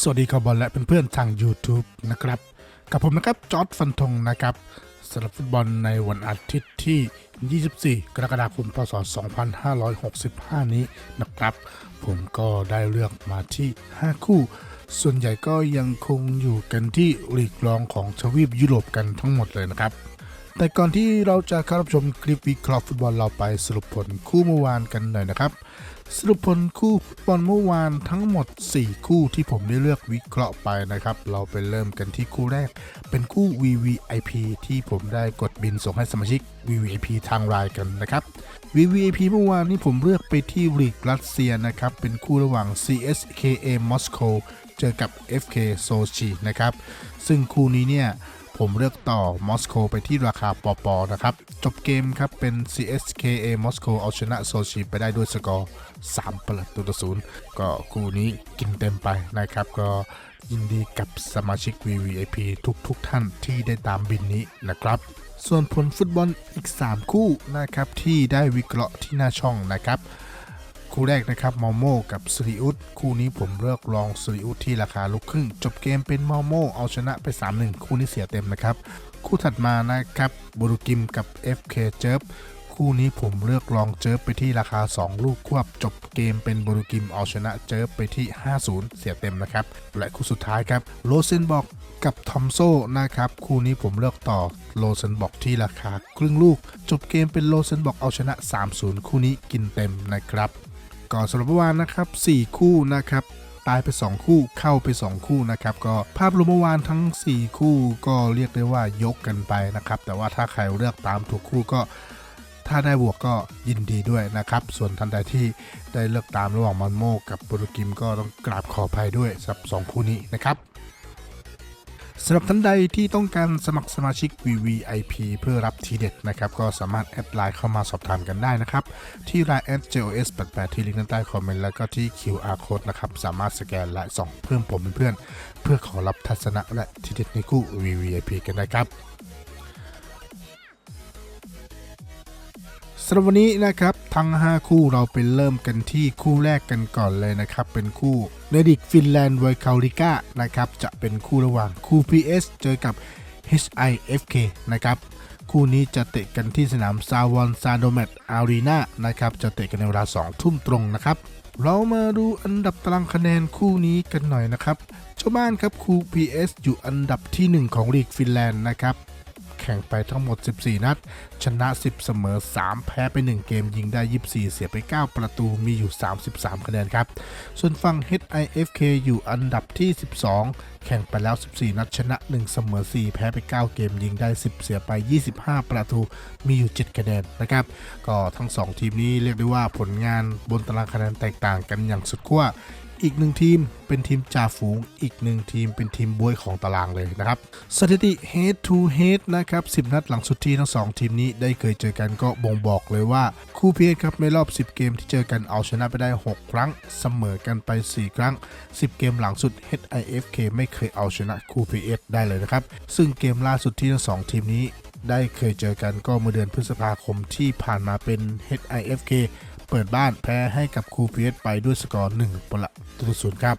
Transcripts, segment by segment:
สวัสดีคอบอลและเพื่อนๆทาง YouTube นะครับ กับผมนะครับจอร์ดฟันธงนะครับสำหรับฟุตบอลในวันอาทิตย์ที่ 24 กรกฎาคม พศ 2565 นี้นะครับ ผมก็ได้เลือกมาที่ 5 คู่ ส่วนใหญ่ก็ยังคงอยู่กันที่ลีกรองของทวีปยุโรปกันทั้งหมดเลยนะครับ แต่ก่อนที่เราจะเข้ารับชมคลิปวิเคราะห์ฟุตบอลเราไปสรุปผลคู่เมื่อวานกันหน่อยนะครับ สรุปผลคู่ฟุตบอลเมื่อวานทั้งหมด 4 คู่ที่ผมได้เลือกวิเคราะห์ไปนะครับ เราไปเริ่มกันที่คู่แรก เป็นคู่ VVIP ที่ผมได้กดบินส่งให้สมาชิก VVIP ทางรายกันนะครับ VVIP เมื่อวานนี้ผมเลือกไปที่ลีกรัสเซียนะครับ เป็นคู่ระหว่าง CSKA มอสโกเจอกับ FK โซชีนะครับ ซึ่งคู่นี้เนี่ย ผมเลือกต่อมอสโกไปที่ราคาปอปอนะครับ จบเกมครับเป็น CSKA มอสโกเอาชนะโซชีไปได้ด้วยสกอร์3ประตูต่อศูนย์ก็คู่นี้กินเต็มไปนะครับ ก็ยินดีกับสมาชิก VVIP ทุกทุกๆท่านที่ได้ตามบินนี้นะครับ ส่วนผลฟุตบอลอีก 3 คู่นะครับที่ได้วิเคราะห์ที่หน้าช่องนะครับ คู่แรกนะครับมอโมกับสริอุดคู่นี้ผมเลือกลองสริอุดที่ราคาลูกครึ่ง จบเกมเป็นมอโมเอาชนะไป 3-1 คู่นี้เสียเต็มนะครับ คู่ถัดมานะครับบูรุกิมกับ FK เจิบคู่นี้ผมเลือกลองเจิบไปที่ราคา 2 ลูกควบจบเกมเป็นบูรุกิมเอาชนะเจิบไปที่ 5-0 เสียเต็มนะครับ และคู่สุดท้ายครับโรเซนบอกกับทอมโซนะครับ คู่นี้ผมเลือกต่อโลเซนบอกที่ราคาครึ่งลูก จบเกมเป็นโลเซนบอกเอาชนะ 3-0 คู่นี้กินเต็มนะครับ ก็สำหรับเมื่อวานนะครับ 4 คู่นะครับตายไป 2 คู่เข้าไป 2 คู่นะครับก็ภาพรวมเมื่อวานทั้ง 4 คู่ก็เรียกได้ว่ายกกันไปนะครับ แต่ว่าถ้าใครเลือกตามถูกคู่ก็ถ้าได้บวกก็ยินดีด้วยนะครับ ส่วนท่านใดที่ได้เลือกตามระหว่างมันโมกับโปรตุกิมก็ต้องกราบขออภัยด้วยสำหรับสองคู่นี้นะครับ สำหรับท่านใดที่ต้องการสมัครสมาชิก VVIP เพื่อรับทีเด็ดนะครับ ก็สามารถแอดไลน์เข้ามาสอบถามกันได้นะครับ ที่ Line JOS 88ที่ลิงก์ด้านใต้คอมเมนต์แล้วก็ที่ QR code นะครับ สามารถสแกนและส่งเพิ่มผมเป็นเพื่อน เพื่อขอรับทัศนะและทีเด็ดในคู่ VVIP กันได้ครับำหรับวันนี้นะครับทั้ง 5 คู่เราไปเริ่มกันที่คู่แรกกันก่อนเลยนะครับ เป็นคู่เนดิกฟินแลนด์ไวคาลิก้านะครับจะเป็นคู่ระหว่างคู่ PS เจอกับ HIFK นะครับคู่นี้จะเตะกันที่สนามซาวอนซาโดเมตอารีนานะครับจะเตะกันในเวลา 2 ทุ่มตรงนะครับเรามาดูอันดับตารางคะแนนคู่นี้กันหน่อยนะครับเจ้าบ้านครับคู่ PS อยู่อันดับที่ 1 ของลีกฟินแลนด์นะครับ แข่งไปทั้งหมด 14 นัด ชนะ 10 เสมอ 3 แพ้ไป 1 เกมยิงได้ 24 เสียไป 9 ประตูมีอยู่ 33 คะแนนครับ ส่วนฝั่ง HIFK อยู่อันดับที่ 12 แข่งไปแล้ว 14 นัด ชนะ 1 เสมอ 4 แพ้ไป 9 เกมยิงได้ 10 เสียไป 25 ประตูมีอยู่ 7 คะแนนนะครับ ก็ทั้ง 2 ทีมนี้เรียกได้ว่าผลงานบนตารางคะแนนแตกต่างกันอย่างสุดขั้ว อีกหนึ่งทีมเป็นทีมจ่าฝูง อีกหนึ่งทีมเป็นทีมบวยของตารางเลยนะครับ สถิติ head to head นะครับ 10 นัดหลังสุดที่ทั้ง 2 ทีมนี้ได้เคยเจอกันก็บ่งบอกเลยว่า คู่เพศครับ ในรอบ 10 เกมที่เจอกันเอาชนะไปได้ 6 ครั้ง เสมอกันไป 4 ครั้ง 10 เกมหลังสุด HIFK ไม่เคยเอาชนะคู่ PS ได้เลยนะครับ ซึ่งเกมล่าสุดที่ทั้ง 2 ทีมนี้ได้เคยเจอกันก็เมื่อเดือนพฤษภาคมที่ผ่านมาเป็น HIFK เปิดบ้านแพ้ให้กับคูพีเอสไปด้วยสกอร์1ประตูศูนย์ครับ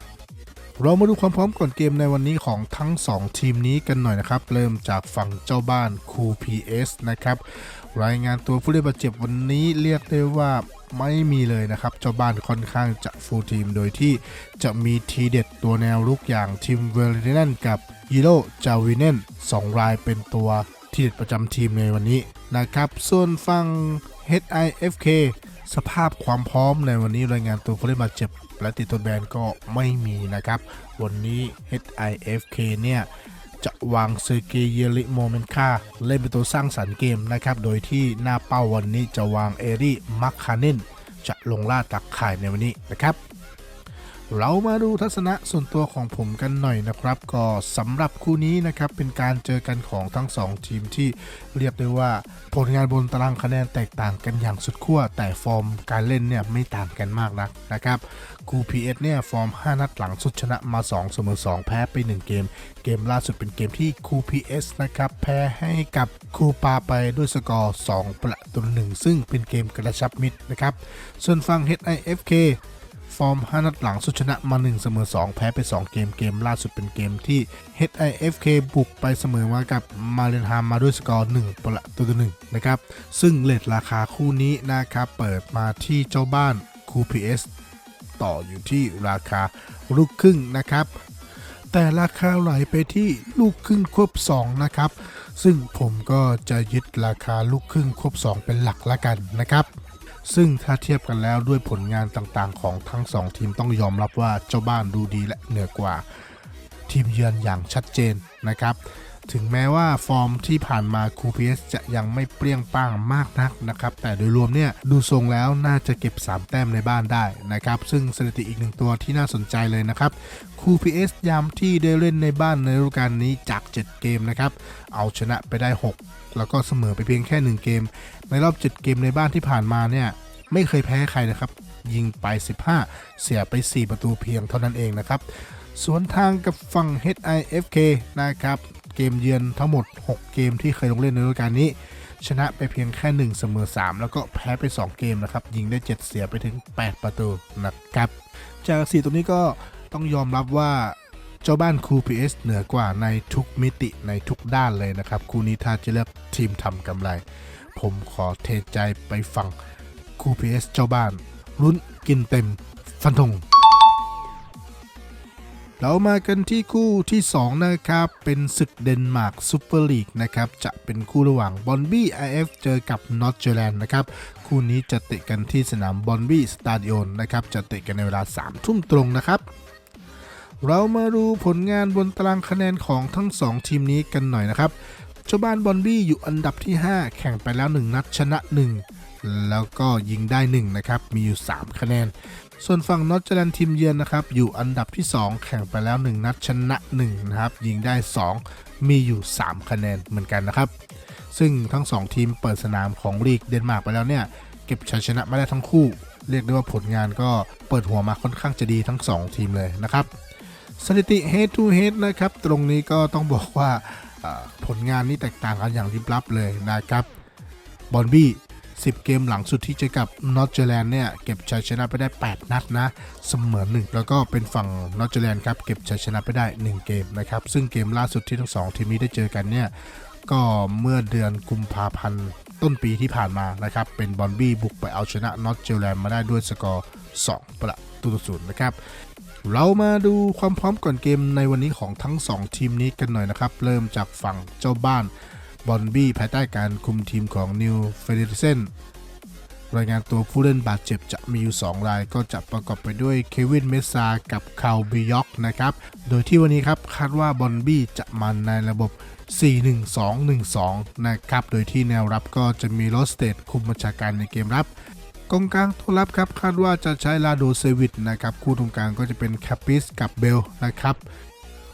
เรามาดูความพร้อมก่อนเกมในวันนี้ของทั้ง 2 ทีมนี้กันหน่อยนะครับ เริ่มจากฝั่งเจ้าบ้านคูพีเอสนะครับ รายงานตัวผู้เล่นบาดเจ็บวันนี้เรียกได้ว่าไม่มีเลยนะครับ เจ้าบ้านค่อนข้างจะฟูลทีม โดยที่จะมีทีเด็ดตัวแนวลุกอย่างทีมเวลเลนกับยีโรจาวิเนนสองรายเป็นตัวทีเด็ดประจำทีมในวันนี้นะครับ ส่วนฝั่ง HIFK สภาพความพร้อมในวันนี้รายงานตัวผู้เล่นบาดเจ็บ และติดตัวแบนก็ไม่มีนะครับ วันนี้ HIFK เนี่ย จะวางเซอร์เกเยลิโมเมนคาเล่นเป็นตัวสร้างสรรค์เกมนะครับ โดยที่หน้าเป้าวันนี้จะวางเอริมักคาเนนจะลงล่าตักข่ายในวันนี้นะครับ เรามาดูทัศนะส่วนตัวของผมกันหน่อยนะครับ ก็สำหรับคู่นี้นะครับเป็นการเจอกันของทั้ง 2 ทีมที่เรียกได้ว่า ผลงานบนตารางคะแนนแตกต่างกันอย่างสุดขั้วแต่ฟอร์มการเล่นเนี่ยไม่ต่างกันมากนักนะครับคู่ PS เนี่ยฟอร์ม 5 นัดหลังสุดชนะมา 2 เสมอ 2 แพ้ไป 1 เกม เกมล่าสุดเป็นเกมที่คู PS นะครับแพ้ให้กับคูปาไปด้วยสกอร์ 2 ประตูหนึ่งซึ่งเป็นเกมกระชับมิตรนะครับส่วนฝั่ง HIFK ฟอร์ม 5 นัดหลังสุดชนะมา 1 เสมอ 2 แพ้ไป 2 เกมเกมล่าสุดเป็นเกมที่ HIFK บุกไปเสมอมากับมาเรนฮามมาด้วยสกอร์ 1 ประตูต่อ1นะครับ ซึ่งเลทราคาคู่นี้นะครับ เปิดมาที่เจ้าบ้านคู PS ต่ออยู่ที่ราคาลูกครึ่งนะครับ แต่ราคาไหลไปที่ลูกครึ่งควบ 2 นะครับ ซึ่งผมก็จะยึดราคาลูกครึ่งควบ 2 เป็นหลักละกันนะครับ ซึ่งถ้าเทียบกันแล้วด้วยผลงานต่างๆ ของทั้ง 2 ทีมต้องยอมรับว่าเจ้าบ้านดูดีและเหนือกว่า ทีมเยือนอย่างชัดเจนนะครับ ถึงแม้ว่าฟอร์มที่ผ่านมาคูพีเอสจะยังไม่เปรี้ยงป้างมากนักนะครับ แต่โดยรวมเนี่ยดูทรงแล้วน่าจะเก็บ 3 แต้มในบ้านได้นะครับ ซึ่งสถิติอีกหนึ่งตัวที่น่าสนใจเลยนะครับคูพีเอสยามที่ได้เล่นในบ้านในฤดูกาลนี้จาก 7 เกมนะครับเอาชนะไปได้ 6 แล้วก็เสมอไปเพียงแค่ 1 เกม ในรอบ 7 เกมในบ้านที่ผ่านมาเนี่ยไม่เคยแพ้ใครนะครับ ยิงไป 15 เสียไป 4 ประตูเพียงเท่านั้นเองนะครับสวนทางกับฝั่ง HIFK นะครับเกมเยือนทั้งหมด 6 เกมที่เคยลงเล่นในฤดูกาลนี้ ชนะไปเพียงแค่ 1 เสมอ 3 แล้วก็แพ้ไป 2 เกมนะครับ ยิงได้ 7 เสียไปถึง 8 ประตูนะครับ จากสีตรงนี้ก็ต้องยอมรับว่าเจ้าบ้านคู PS เหนือกว่าในทุกมิติในทุกด้านเลยนะครับ คู่นี้ถ้าจะเลือกทีมทำกำไร ผมขอเทใจไปฟังคู PS เอสเจ้าบ้านลุ้นกินเต็มฟันธงเรามากันที่คู่ที่ 2 นะครับ เป็นศึกเดนมาร์กซูเปอร์ลีกนะครับ จะเป็นคู่ระหว่างบอนบี้ไอเอฟเจอกับนอตเจแลนด์นะครับ คู่นี้จะเตะกันที่สนามบอนบี้สตาดิโอนนะครับ จะเตะกันในเวลา 3 ทุ่มตรงนะครับ เรามาดูผลงานบนตารางคะแนนของทั้ง 2 ทีมนี้กันหน่อยนะครับ เจ้าบ้านบอนบี้อยู่อันดับที่ 5 แข่งไปแล้ว 1 นัดชนะ 1 แล้วก็ยิงได้ 1 นะครับ มีอยู่ 3 คะแนน ส่วนฝั่งนอตเจแลนทีมเยือนนะครับ อยู่อันดับที่ 2 แข่งไปแล้ว 1 นัดชนะ1นะครับ ยิงได้ 2 มีอยู่ 3 คะแนนเหมือนกันนะครับ ซึ่งทั้ง 2 ทีมเปิดสนามของลีกเดนมาร์กไปแล้วเนี่ย เก็บชัยชนะมาได้ทั้งคู่ เรียกได้ว่าผลงานก็เปิดหัวมาค่อนข้างจะดีทั้ง 2 ทีมเลยนะครับสถิติ head to head นะครับ ตรงนี้ก็ต้องบอกว่าอ่า ผลงานนี้แตกต่างกันอย่างริบลับเลยนะครับบอลบี้ 10 เกมหลังสุดที่เจอกับนอตเจอแลนด์เนี่ยเก็บชัยชนะไปได้ 8 นัดนะ เสมอ1แล้วก็เป็นฝั่งนอตเจอแลนด์ครับเก็บชัยชนะไปได้ 1 เกมนะครับ ซึ่งเกมล่าสุดที่ทั้งสองทีมนี้ได้เจอกันเนี่ยก็เมื่อเดือนกุมภาพันธ์ต้นปีที่ผ่านมานะครับ เป็นบอลบี้บุกไปเอาชนะนอตเจแลนด์มาได้ด้วยสกอร์ 2 ประตูต่อศูนย์นะครับ เรามาดูความพร้อมก่อนเกมในวันนี้ของทั้ง 2 ทีมนี้กันหน่อยนะครับ เริ่มจากฝั่งเจ้าบ้านบอลบี้ภายใต้การคุมทีมของนิวเฟเดเซนรายงานตัวผู้เล่นบาดเจ็บจะมีอยู่ 2 รายก็จะประกอบไปด้วยเควินเมซากับคาวบิยอกนะครับ โดยที่วันนี้ครับคาดว่าบอลบี้จะมาในระบบ 4-1-2-1-2 นะครับ โดยที่แนวรับก็จะมีโรสเตดคุมบัญชาการในเกมรับ กองกลางตัวรับครับคาดว่าจะใช้ลาโดเซวิตนะครับคู่ตรงกลางก็จะเป็นแคปปิสกับเบลนะครับ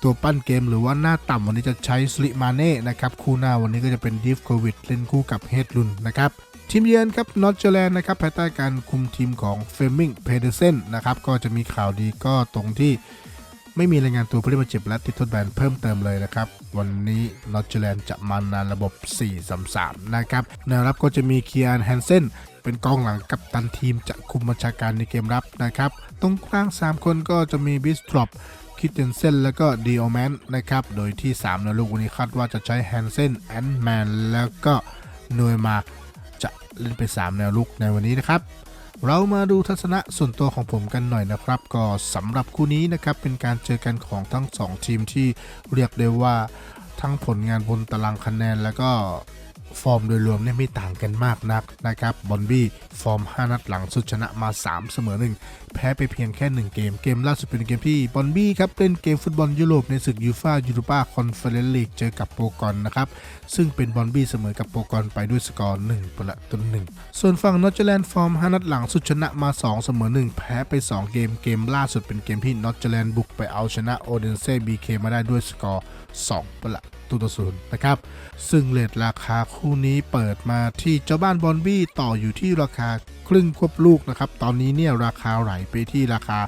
ตัวปั้นเกมหรือว่าหน้าต่ำวันนี้จะใช้สลิมาเน่นะครับคู่หน้าวันนี้ก็จะเป็นดิฟโควิดเล่นคู่กับเฮดลุนนะครับทีมเยือนครับนอตเจแลนด์นะครับภายใต้การคุมทีมของเฟมิงเพเดเซนนะครับก็จะมีข่าวดีก็ตรงที่ไม่มีรายงานตัวผู้เล่นบาดเจ็บและติดทดแบนเพิ่มเติมเลยนะครับ วันนี้นอตเจแลนด์จะมาในระบบ 4-3-3 นะครับแนวรับก็จะมีเคียนแฮนเซน เป็นกองหลังกับตันทีมจะคุมบัญชาการในเกมรับนะครับ ตรงกลาง 3 คนก็จะมีบิสทรอปคิดเทนเซนแล้วก็ดีโอแมนนะครับ โดยที่ 3 ในลูกวันนี้คาดว่าจะใช้แฮนเซนแอนด์แมนแล้วก็นวยมาจะเล่นไป3แนวลุกในวันนี้นะครับ เรามาดูทัศนะส่วนตัวของผมกันหน่อยนะครับ ก็สำหรับคู่นี้นะครับเป็นการเจอกันของทั้ง 2 ทีมที่เรียกได้ว่าทั้งผลงานบนตารางคะแนนแล้วก็ ฟอร์มโดยรวมเนี่ยไม่ต่างกันมากนักนะครับบอนบี้ฟอร์ม 5 นัดหลังสุดชนะมา 3 เสมอ1แพ้ไปเพียงแค่ 1 เกม เกมล่าสุดเป็นเกมที่บอนบี้ครับเล่นเกมฟุตบอลยุโรปในศึกยูฟายูโรปาคอนเฟอเรนซ์ลีกเจอกับโปกอนนะครับ ซึ่งเป็นบอลบี้เสมอกับโปกอนไปด้วยสกอร์ 1 ประตูหนึ่งส่วนฝั่งนอตเจแลนด์ฟอร์ม 5 นัดหลังสุดชนะมา 2 เสมอ1แพ้ไป 2 เกม เกมล่าสุดเป็นเกมที่นอตเจแลนด์บุกไปเอาชนะโอเดนเซ่บีเคมาได้ด้วยสกอร์ 2 ประตูต่อศูนย์นะครับ ซึ่งเลทราคาคคู่นี้เปิดมาที่เจ้าบ้านบอลบี้ต่ออยู่ที่ราคาครึ่งควบลูกนะครับ ตอนนี้เนี่ยราคาไหลไปที่ราคา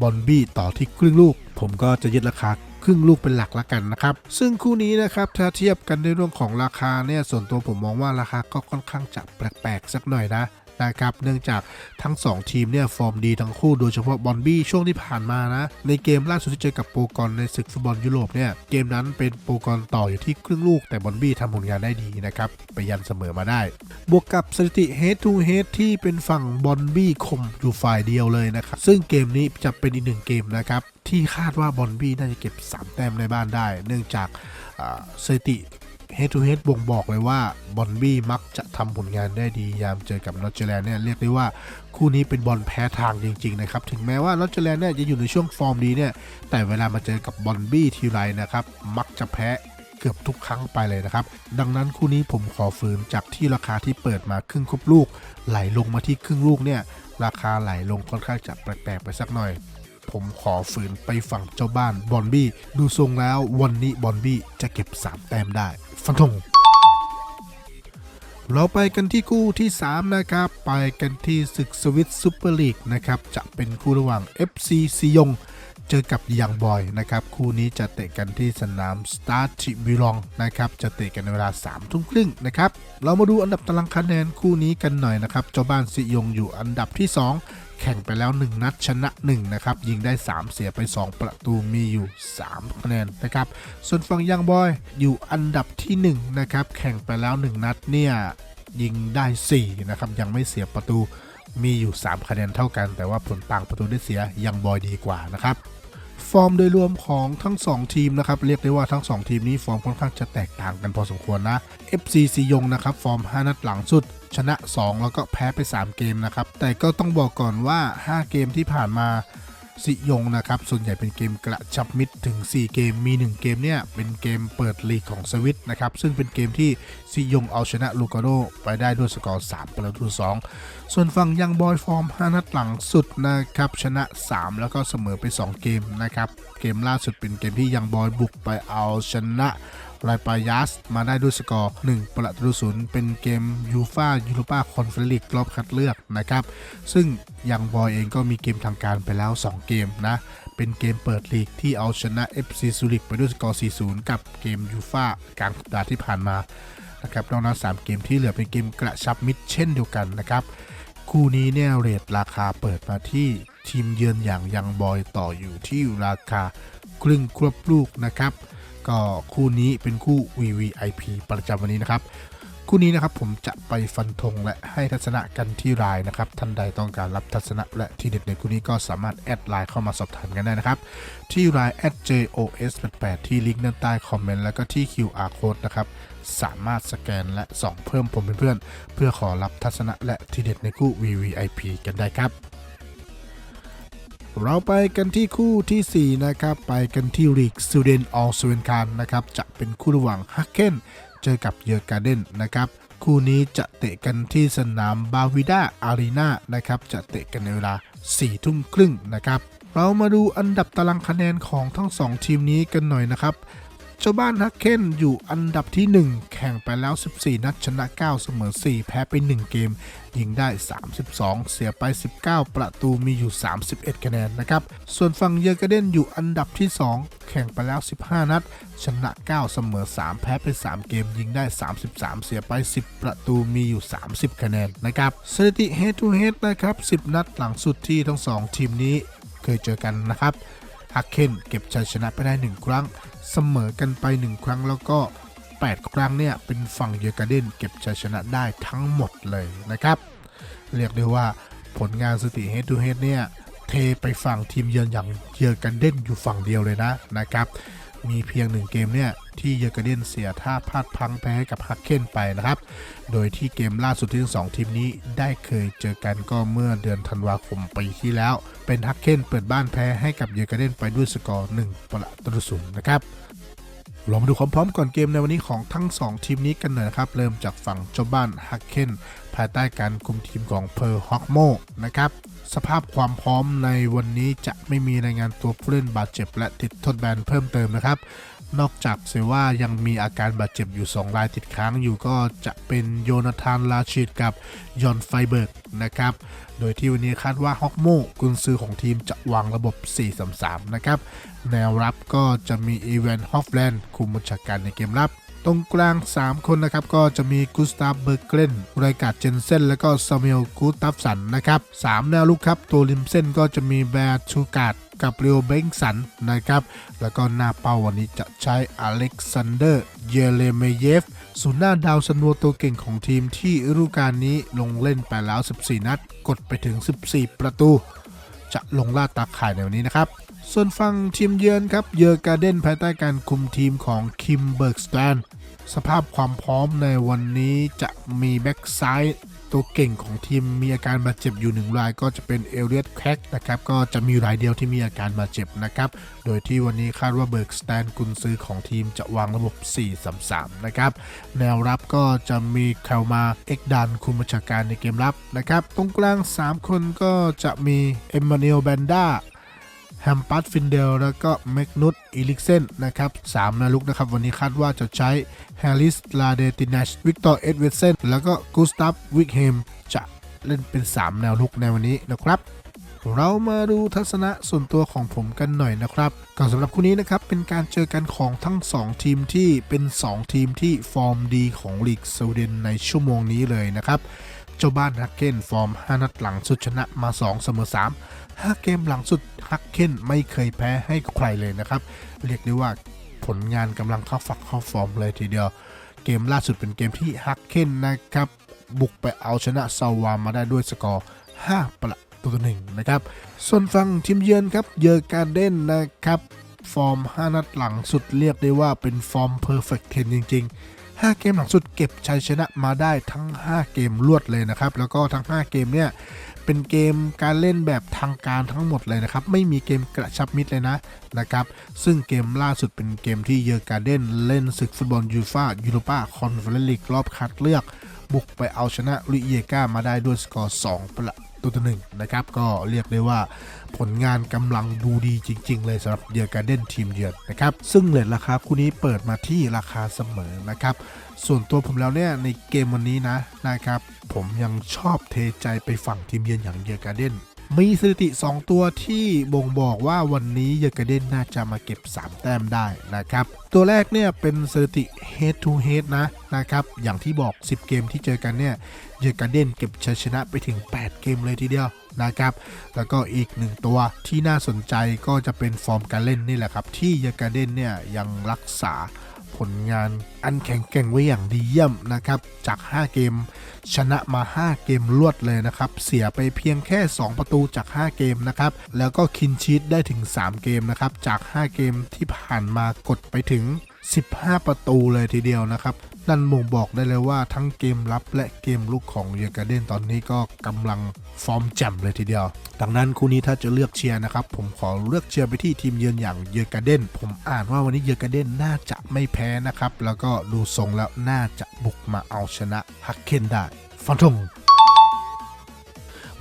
บอลบี้ต่อที่ครึ่งลูก ผมก็จะยึดราคาครึ่งลูกเป็นหลักละกันนะครับ ซึ่งคู่นี้นะครับถ้าเทียบกันในเรื่องของราคาเนี่ยส่วนตัวผมมองว่าราคาก็ค่อนข้างจะแปลกๆสักหน่อยนะ นะครับเนื่องจากทั้ง 2 ทีมเนี่ยฟอร์มดีทั้งคู่โดยเฉพาะบอลบี้ช่วงที่ผ่านมานะ ในเกมล่าสุดที่เจอกับโปรกอนในศึกฟุตบอลยุโรปเนี่ยเกมนั้นเป็นโปรกอนต่ออยู่ที่ครึ่งลูก แต่บอลบี้ทำผลงานได้ดีนะครับไปยันเสมอมาได้ บวกกับสถิติ head to head ที่เป็นฝั่งบอลบี้คมอยู่ฝ่ายเดียวเลยนะครับซึ่งเกมนี้จะเป็นอีกหนึ่งเกมนะครับที่คาดว่าบอลบี้น่าจะเก็บ 3 แต้มในบ้านได้ เนื่องจากสถิติ head to head บ่งบอกเลยว่าบอลบี้มักจะทำผลงานได้ดียามเจอกับนอตเจอร์แลนด์เนี่ยเรียกได้ว่าคู่นี้เป็นบอลแพ้ทางจริงๆนะครับถึงแม้ว่านอตเจอร์แลนด์เนี่ยจะอยู่ในช่วงฟอร์มดีเนี่ยแต่เวลามาเจอกับบอลบี้ทีไรนะครับมักจะแพ้เกือบทุกครั้งไปเลยนะครับ ดังนั้นคู่นี้ผมขอฝืนจากที่ราคาที่เปิดมาครึ่งครบลูก ไหลลงมาที่ครึ่งลูกเนี่ยราคาไหลลงค่อนข้างจะแปลกๆไปสักหน่อย ผมขอฝืนไปฝั่งเจ้าบ้านบอลบี้ ดูทรงแล้ววันนี้บอลบี้จะเก็บ 3 แต้มได้ ฟันธงเราไปกันที่คู่ที่ 3 นะครับ ไปกันที่ศึกสวิตซูเปอร์ลีกนะครับ จะเป็นคู่ระหว่าง FC ซียง เจอกับยังบอยนะครับ คู่นี้จะเตะกันที่สนามสตาร์ชิบิลองนะครับ จะเตะกันในเวลา3ทุ่มครึ่งนะครับ เรามาดูอันดับตารางคะแนนคู่นี้กันหน่อยนะครับ เจ้าบ้านซียงอยู่อันดับที่ 2 แข่งไปแล้ว 1 นัดชนะ1นะครับยิงได้ 3 เสียไป 2 ประตูมีอยู่ 3 คะแนนนะครับส่วนฝั่งยังบอยอยู่อันดับที่ 1 นะครับ แข่งไปแล้ว 1 นัดเนี่ยยิงได้ 4 นะครับ ยังไม่เสียประตูมีอยู่ 3 คะแนนเท่ากัน แต่ว่าผลต่างประตูได้เสียยังบอยดีกว่านะครับ ฟอร์มโดยรวมของทั้ง 2 ทีมนะครับเรียกได้ว่าทั้ง 2 ทีมนี้ฟอร์มค่อนข้างจะแตกต่างกันพอสมควรนะ FC ซียงนะครับฟอร์ม 5 นัดหลังสุด ชนะ 2 แล้วก็แพ้ไป 3 เกมนะครับแต่ก็ต้องบอกก่อนว่า 5 เกมที่ผ่านมา สิยงนะครับ ส่วนใหญ่เป็นเกมกระชับมิตรถึง 4 เกมมี 1 เกมเนี่ย เป็นเกมเปิดลีกของสวิตนะครับ ซึ่งเป็นเกมที่ซิยงเอาชนะลูกาโดไปได้ด้วยสกอร์ 3 ประตู 2 ส่วนฝั่งยังบอยฟอร์ม 5 นัดหลังสุดนะครับ ชนะ 3 แล้วก็เสมอไป 2 เกมนะครับ เกมล่าสุดเป็นเกมที่ยังบอยบุกไปเอาชนะ ไรปายัสมาได้ด้วยสกอร์ 1 ประตูศูนย์เป็นเกมยูฟายูโรปาคอนเฟอเรนซ์ลีกรอบคัดเลือกนะครับ ซึ่งยังบอยเองก็มีเกมทางการไปแล้ว 2 เกมนะ เป็นเกมเปิดลีกที่เอาชนะ FC ซูริกไปด้วยสกอร์ 4-0 กับเกมยูฟากลางสัปดาห์ที่ผ่านมานะครับนอกนั้น3เกมที่เหลือเป็นเกมกระชับมิตรเช่นเดียวกันนะครับคู่นี้เนี่ยเรทราคาเปิดมาที่ทีมเยือนอย่างยังบอยต่ออยู่ที่ราคาครึ่งครบลูกนะครับ ก็คู่นี้เป็นคู่ VVIP ประจำวันนี้นะครับ คู่นี้นะครับผมจะไปฟันธงและให้ทัศนะกันที่ไลน์นะครับ ท่านใดต้องการรับทัศนะและทีเด็ดในคู่นี้ก็สามารถแอดไลน์เข้ามาสอบถามกันได้นะครับ ที่ไลน์ @jos88 ที่ลิงก์ด้านใต้คอมเมนต์แล้วก็ที่ QR code นะครับสามารถสแกนและส่องเพิ่มผมเป็นเพื่อนเพื่อขอรับทัศนะและทีเด็ดในคู่ VVIP กันได้ครับ เราไปกันที่คู่ทีสี่ 4 นะครับ ไปกันที่ลีกซูเดนออลสเวนคานนะครับ จะเป็นคู่ระหว่างฮักเกนเจอกับเยอร์การเดนนะครับ คู่นี้จะเตะกันที่สนามบาวิด้าอารีนานะครับ จะเตะกันในเวลา4ทุ่มครึ่งนะครับ เรามาดูอันดับตารางคะแนนของทั้ง 2 ทีมนี้กันหน่อยนะครับ เจ้าบ้านฮักเคนอยู่อันดับที่ 1 แข่งไปแล้ว 14 นัดชนะ 9 เสมอ 4 แพ้ไป 1 เกม ยิงได้ 32 เสียไป 19 ประตูมีอยู่ 31 คะแนนนะครับ ส่วนฝั่งเยอร์กเดนอยู่อันดับที่ 2 แข่งไปแล้ว 15 นัด ชนะ 9 เสมอ 3 แพ้ไป 3 เกม ยิงได้ 33 เสียไป 10 ประตูมีอยู่ 30 คะแนนนะครับสถิติ head to head นะครับ 10 นัดหลังสุดที่ทั้ง 2 ทีมนี้เคยเจอกันนะครับฮักเคนเก็บชัยชนะไปได้ 1 ครั้ง เสมอกันไป1ครั้งแล้วก็ 8 ครั้งเนี่ยเป็นฝั่งเยอการ์เดนเก็บชัยชนะได้ทั้งหมดเลยนะครับ เรียกได้ว่าผลงานสติ head to head เนี่ยเทไปฝั่งทีมเยือนอย่างเยอการ์เดนอยู่ฝั่งเดียวเลยนะนะครับมีเพียงหนึ่งเกมเนี่ยที่เยอร์การ์เดนเสียท่าพลาดพังแพ้กับฮักเคนไปนะครับ โดยที่เกมล่าสุดที่ทั้งสองทีมนี้ได้เคยเจอกันก็เมื่อเดือนธันวาคมปีที่แล้ว เป็นฮักเคนเปิดบ้านแพ้ให้กับเยอร์การ์เดนไปด้วยสกอร์ 1 ประตูศูนย์นะครับเรามาดูความพร้อมก่อนเกมในวันนี้ของทั้ง 2 ทีมนี้กันหน่อยนะครับ เริ่มจากฝั่งเจ้าบ้านฮักเคนภายใต้การคุมทีมของเพอร์ฮอกโมนะครับ สภาพความพร้อมในวันนี้จะไม่มีรายงานตัวผู้เล่นบาดเจ็บและติดทดแบนเพิ่มเติมนะครับ นอกจากเซว่ายังมีอาการบาดเจ็บอยู่ 2 รายติดค้างอยู่ก็จะเป็นโยนาธานลาชิดกับยอนไฟเบิร์กนะครับ โดยที่วันนี้คาดว่าฮอกโมกุนซือของทีมจะวางระบบ 4-3-3 นะครับ แนวรับก็จะมีอีเวนฮอฟแลนด์คุมบัญชาการในเกมรับ ตรงกลาง 3 คนนะครับก็จะมีกุสตาฟเบอร์เกลนไรกาดเจนเซนและก็ซามิลกูตัฟสันนะครับสามแนวลุกครับตัวริมเส้นก็จะมีแบร์ชูกาดกับเรียวเบงสันนะครับ แล้วก็หน้าเป้าวันนี้จะใช้อเล็กซานเดอร์ เยเลเมเยฟศูนย์หน้าดาวซันโวตัวเก่งของทีมที่ฤดูกาลนี้ลงเล่นไปแล้ว 14 นัด กดไปถึง 14 ประตู จะลงล่าตาข่ายในวันนี้นะครับ ส่วนฝั่งทีมเยือนครับ เยอร์การเดนภายใต้การคุมทีมของคิมเบิร์กสแตนสภาพความพร้อมในวันนี้จะมีแบ็กซ้ายตัวเก่งของทีมมีอาการบาดเจ็บอยู่หนึ่งรายก็จะเป็นเอเลียตแคกนะครับก็จะมีรายเดียวที่มีอาการบาดเจ็บนะครับ โดยที่วันนี้คาดว่าเบิร์กสแตนกุนซือของทีมจะวางระบบ 4-3-3 นะครับ แนวรับก็จะมีคลมาเอ็กดันคุมบัญชาการในเกมรับนะครับ ตรงกลาง 3 คนก็จะมีเอมมานูเอลแบนด้า แฮมปัสฟินเดล แล้วก็แมกนุตอีลิกเซนนะครับสามนาลุกนะครับ วันนี้คาดว่าจะใช้แฮร์ริสลาเดตินัชวิกตอร์เอ็ดเวสเซนแล้วก็กูสตัฟวิกเฮมจะเล่นเป็น 3 แนวลุกในวันนี้นะครับ เรามาดูทัศนะส่วนตัวของผมกันหน่อยนะครับก่อนสำหรับคู่นี้นะครับ เป็นการเจอกันของทั้ง 2 ทีมที่เป็น 2 ทีมที่ฟอร์มดีของลีกสวีเดนในชั่วโมงนี้เลยนะครับ เจ้าบ้านฮักเกนฟอร์ม 5 นัดหลังสุดชนะมา 2 เสมอ 3 5 เกมหลังสุดฮักเกนไม่เคยแพ้ให้ใครเลยนะครับ เรียกได้ว่าผลงานกำลังเข้าฝักเข้าฟอร์มเลยทีเดียว เกมล่าสุดเป็นเกมที่ฮักเกนนะครับ บุกไปเอาชนะซาวามาได้ด้วยสกอร์ 5 ประตูต่อหนึ่งนะครับ ส่วนฝั่งทีมเยือนครับ เยอร์การเด้นนะครับ ฟอร์ม 5 นัดหลังสุดเรียกได้ว่าเป็นฟอร์มเพอร์เฟกต์เทนจริง ๆ 5 เกมหลังสุดเก็บชัยชนะมาได้ทั้ง 5 เกมรวดเลยนะครับ แล้วก็ทั้ง 5 เกมเนี่ยเป็นเกมการเล่นแบบทางการทั้งหมดเลยนะครับ ไม่มีเกมกระชับมิตรเลยนะนะครับ ซึ่งเกมล่าสุดเป็นเกมที่เยอร์การ์เดนเล่นศึกฟุตบอลยูฟายูโรปาคอนเฟอเรนซ์ลีกรอบคัดเลือก บุกไปเอาชนะลุยเยกามาได้ด้วยสกอร์ 2 ประ ตูต่อหนึ่งนะครับ ก็เรียกได้ว่าผลงานกำลังดูดีจริง ๆ เลยสำหรับเยอร์การ์เดนทีมเยือนนะครับ ซึ่งเลทราคาคู่นี้เปิดมาที่ราคาเสมอนะครับ ส่วนตัวผมแล้วเนี่ยในเกมวันนี้นะนะครับ ผมยังชอบเทใจไปฝั่งทีมเยือนอย่างเยอร์การ์เดนมีสถิติ 2 ตัวที่บ่งบอกว่าวันนี้เยอการ์เดนน่าจะมาเก็บ 3 แต้มได้นะครับ ตัวแรกเนี่ยเป็นสถิติ head to head นะนะครับ อย่างที่บอก 10 เกมที่เจอกันเนี่ย ยอการ์เดนเก็บชัยชนะไปถึง 8 เกมเลยทีเดียวนะครับ แล้วก็อีกหนึ่งตัวที่น่าสนใจก็จะเป็นฟอร์มการเล่นนี่แหละครับ ที่เยอการ์เดนเนี่ยยังรักษาผลงานอันแข็งแกร่งไว้อย่างดีเยี่ยมนะครับ จาก 5 เกม ชนะมา 5 เกมรวดเลยนะครับ เสียไปเพียงแค่ 2 ประตูจาก 5 เกมนะครับ แล้วก็คินชีตได้ถึง 3 เกมนะครับ จาก 5 เกมที่ผ่านมากดไปถึง 15 ประตูเลยทีเดียวนะครับนั่นบ่งบอกได้เลยว่าทั้งเกมรับและเกมลุกของเยอการ์เดนตอนนี้ก็กำลังฟอร์มแจ่มเลยทีเดียว ดังนั้นคู่นี้ถ้าจะเลือกเชียร์นะครับ ผมขอเลือกเชียร์ไปที่ทีมเยือนอย่างเยอการ์เดนผมอ่านว่าวันนี้เยอการ์เดนน่าจะไม่แพ้นะครับ แล้วก็ดูทรงแล้วน่าจะบุกมาเอาชนะฮักเคนได้ฟันธง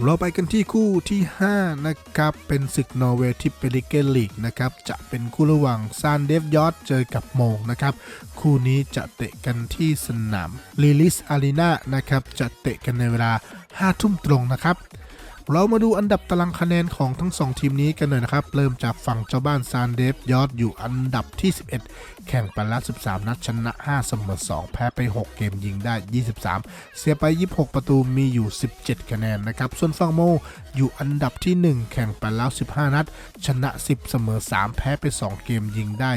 เราไปกันที่คู่ที่ 5 นะครับ เป็นศึกนอร์เวย์ที่เปริเกนลีกนะครับ จะเป็นคู่ระหว่างซานเดฟยอดเจอกับโมงนะครับ คู่นี้จะเตะกันที่สนามลิลิสอารีนานะครับ จะเตะกันในเวลา 5 ทุ่มตรงนะครับ เรามาดูอันดับตารางคะแนนของทั้ง 2 ทีมนี้กันหน่อยนะครับ เริ่มจากฝั่งเจ้าบ้านซานเดฟยอดอยู่อันดับที่ 11 แข่งไปแล้ว13 นัดชนะ 5 เสมอ 2 แพ้ไป 6 เกมยิงได้ 23 เสียไป 26 ประตูมีอยู่ 17 คะแนนนะครับ ส่วนฝั่งโมอยู่อันดับที่ 1 แข่งไปแล้ว 15 นัด ชนะ 10 เสมอ 3 แพ้ไป 2 เกมยิงได้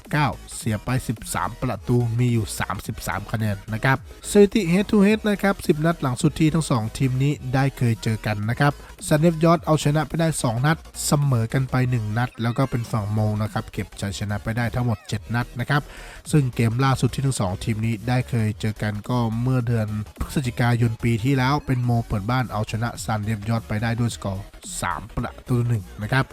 29 เสียไป 13 ประตูมีอยู่ 33 คะแนนนะครับสถิติ head to head นะครับ 10 นัดหลังสุดที่ทั้ง 2 ทีมนี้ได้เคยเจอกันนะครับ ซันเนฟยอดเอาชนะไปได้ 2 นัด เสมอกันไป 1 นัด แล้วก็เป็นฝั่งโมนะครับ เก็บชัยชนะไปได้ทั้งหมด 7 นัดนะครับ ซึ่งเกมล่าสุดที่ทั้ง 2 ทีมนี้ได้เคยเจอกันก็เมื่อเดือนพฤศจิกายนปีที่แล้วเป็นโมเปิดบ้านเอาชนะซันเนฟยอดไปได้ด้วยสกอร์ 3 ประตูหนึ่งนะครับ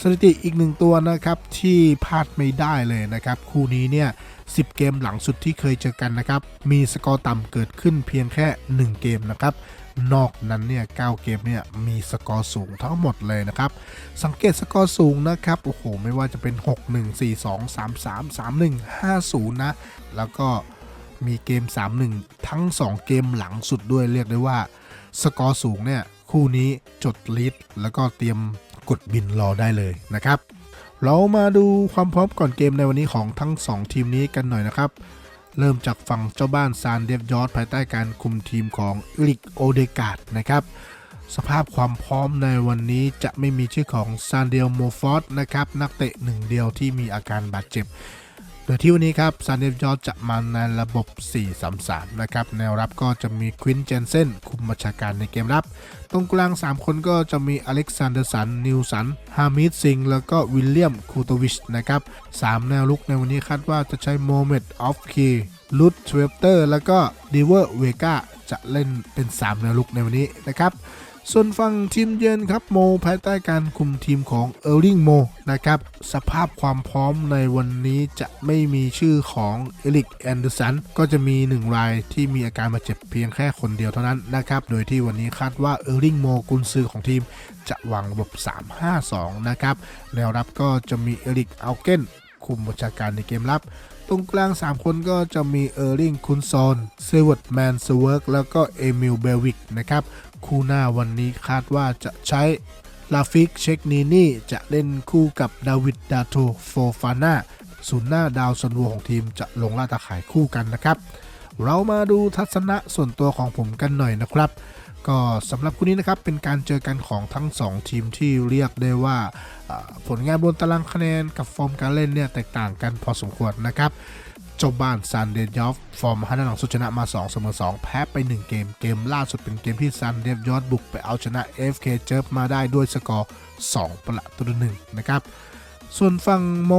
สถิติอีกหนึ่งตัวนะครับที่พลาดไม่ได้เลยนะครับ คู่นี้เนี่ย10 เกมหลังสุดที่เคยเจอกันนะครับ มีสกอร์ต่ำเกิดขึ้นเพียงแค่ 1 เกมนะครับ นอกนั้นเนี่ย9เกมเนี่ยมีสกอร์สูงทั้งหมดเลยนะครับ สังเกตสกอร์สูงนะครับ โอ้โห ไม่ว่าจะเป็น 6 1 4 2 3 3 3 1 5 0 นะ แล้วก็มีเกม 3-1 ทั้ง 2 เกมหลังสุดด้วยเรียกได้ว่า สกอร์สูงเนี่ย คู่นี้จดลิสต์แล้วก็เตรียมกดบินรอได้เลยนะครับ เรามาดูความพร้อมก่อนเกมในวันนี้ของทั้ง 2 ทีมนี้กันหน่อยนะครับ เริ่มจากฝั่งเจ้าบ้านซานเดฟยอร์ดภายใต้การคุมทีมของลิกโอเดกาดนะครับ สภาพความพร้อมในวันนี้จะไม่มีชื่อของซานเดลโมฟอร์ดนะครับ นักเตะหนึ่งเดียวที่มีอาการบาดเจ็บ โดยที่วันนี้ครับซานเดฟยอจะมาในระบบ 4-3-3 นะครับ แนวรับก็จะมีควินเจนเซนคุมบัญชาการในเกมรับ ตรงกลาง 3 คนก็จะมีอเล็กซานเดอร์สัน นิวสัน ฮามิดซิง แล้วก็วิลเลียม คูโตวิช นะครับ 3 แนวลุกในวันนี้คาดว่าจะใช้โมเมดออฟคีลุดเทรปเตอร์ แล้วก็ดิเวอร์ เวกาจะเล่นเป็น 3 แนวลุกในวันนี้นะครับ ส่วนฝั่งทีมเยือนครับโมภายใต้การคุมทีมของเออร์ลิงโมนะครับสภาพความพร้อมในวันนี้จะไม่มีชื่อของเอลิกแอนเดอร์สันก็จะมีหนึ่งรายที่มีอาการบาดเจ็บเพียงแค่คนเดียวเท่านั้นนะครับ โดยที่วันนี้คาดว่าเออร์ลิงโมกุนซือของทีมจะวางระบบ 3-5-2 นะครับแนวรับก็จะมีเอริกอัลเกน คุมบัญชาการในเกมรับ ตรงกลาง 3 คนก็จะมีเออร์ลิงคุนซอนเซเวิร์ดแมนสเวิร์กแล้วก็เอมิลเบลวิกนะครับ คู่หน้าวันนี้คาดว่าจะใช้ลาฟิกเชคนีนี่จะเล่นคู่กับดาวิดดาโตโฟฟาน่าศูนย์หน้าดาวซันโวของทีมจะลงล่าตาข่ายคู่กันนะครับ เรามาดูทัศนะส่วนตัวของผมกันหน่อยนะครับ ก็สำหรับคู่นี้นะครับเป็นการเจอกันของทั้ง 2 ทีมที่เรียกได้ว่าผลงานบนตารางคะแนนกับฟอร์มการเล่นเนี่ยแตกต่างกันพอสมควรนะครับเจ้าบ้านซานเดยอฟฟอร์มฮันหลังสุดชนะมา2เสมอ2แพ้ไป 1 เกม เกมล่าสุดเป็นเกมที่ซานเดยอฟบุกไปเอาชนะ FK เจิร์มาได้ด้วยสกอร์ 2 ประตูต่อหนึ่งนะครับ ส่วนฝั่งโม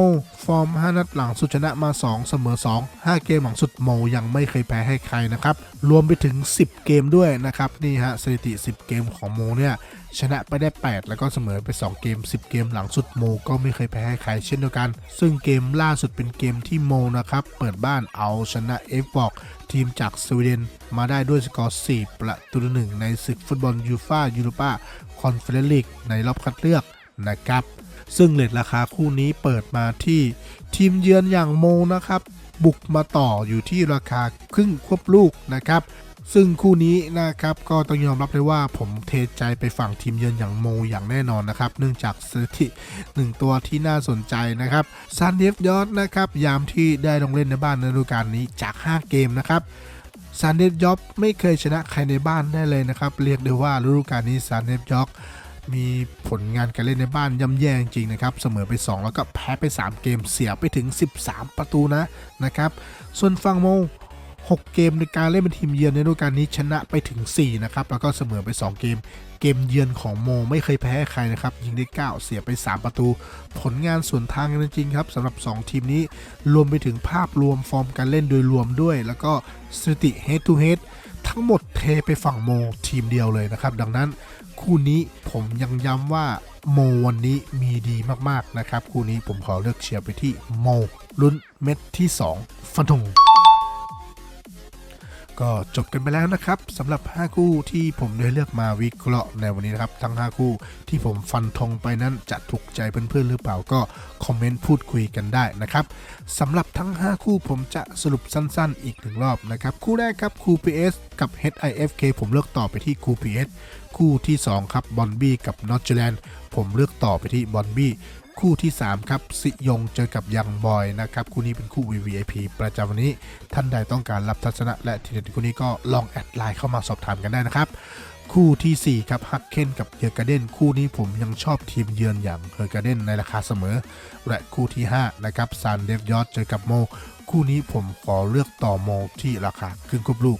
ฟอร์ม 5 นัดหลังสุดชนะมา 2 เสมอ 2 5 เกมหลังสุดโมยังไม่เคยแพ้ให้ใครนะครับ รวมไปถึง 10 เกมด้วยนะครับ นี่ฮะสถิติ 10 เกมของโมเนี่ยชนะไปได้ 8 แล้วก็เสมอไป 2 เกม 10 เกมหลังสุดโมก็ไม่เคยแพ้ให้ใครเช่นเดียวกัน ซึ่งเกมล่าสุดเป็นเกมที่โมนะครับเปิดบ้านเอาชนะเอฟบอกทีมจากสวีเดนมาได้ด้วยสกอร์4ประตูหนึ่งในศึกฟุตบอลยูฟ่ายูโรปาคอนเฟอเรนซ์ลีกในรอบคัดเลือกนะครับ ซึ่งเลทราคาคู่นี้เปิดมาที่ทีมเยือนอย่างโมนะครับ บุกมาต่ออยู่ที่ราคาครึ่งควบลูกนะครับซึ่งคู่นี้นะครับก็ต้องยอมรับเลยว่าผมเทใจไปฝั่งทีมเยือนอย่างโมอย่างแน่นอนนะครับ เนื่องจากสถิติหนึ่งตัวที่น่าสนใจนะครับซานเดฟยอดนะครับยามที่ได้ลงเล่นในบ้านในฤดูกาลนี้จาก 5 เกมนะครับซานเดฟยอกไม่เคยชนะใครในบ้านได้เลยนะครับ เรียกได้ว่าฤดูกาลนี้ซานเดฟยอก มีผลงานการเล่นในบ้านย่ำแย่จริงนะครับ เสมอไป 2 แล้วก็แพ้ไป 3 เกมเสียไปถึง 13 ประตูนะนะครับ ส่วนฝั่งโม6 เกมในการเล่นเป็นทีมเยือนในฤดูกาลนี้ชนะไปถึง 4 นะครับ แล้วก็เสมอไป 2 เกม เกมเยือนของโมไม่เคยแพ้ใครนะครับ ยิงได้ 9 เสียไป 3 ประตู ผลงานส่วนทางกันจริงครับสำหรับ 2 ทีมนี้รวมไปถึงภาพรวมฟอร์มการเล่นโดยรวมด้วย แล้วก็สถิติ head to head ทั้งหมดเทไปฝั่งโมทีมเดียวเลยนะครับ ดังนั้น คู่นี้ผมยังย้ำว่าโมวันนี้มีดีมากๆนะครับ คู่นี้ผมขอเลือกเชียร์ไปที่โมลุ้นเม็ดที่ 2 ฟันธง ก็จบกันไปแล้วนะครับสำหรับ 5 คู่ที่ผมได้เลือกมาวิเคราะห์ในวันนี้นะครับ ทั้ง 5 คู่ที่ผมฟันธงไปนั้นจะถูกใจเพื่อนๆหรือเปล่าก็คอมเมนต์พูดคุยกันได้นะครับสำหรับทั้ง 5 คู่ผมจะสรุปสั้นๆ อีกหนึ่งรอบนะครับคู่แรกครับคู่ PS กับ HIFK ผมเลือกต่อไปที่คู่ PS คู่ที่ 2 ครับบอนบี้กับนอตเจแลนผมเลือกต่อไปที่บอนบี้ คู่ที่ 3 ครับสิยงเจอกับยังบอยนะครับ คู่นี้เป็นคู่ VVIP ประจำวันนี้ ท่านใดต้องการรับทัศนะและทีเด็ดคู่นี้ก็ลองแอดไลน์เข้ามาสอบถามกันได้นะครับ คู่ทีสี่4 ครับฮักเคนกับเฮอร์การเดนคู่นี้ผมยังชอบทีมเยือนอย่างเฮอร์การเดนในราคาเสมอ และคู่ที่ 5 นะครับซานเดฟยอดเจอกับโม คู่นี้ผมขอเลือกต่อโมที่ราคาครึ่งควบลูก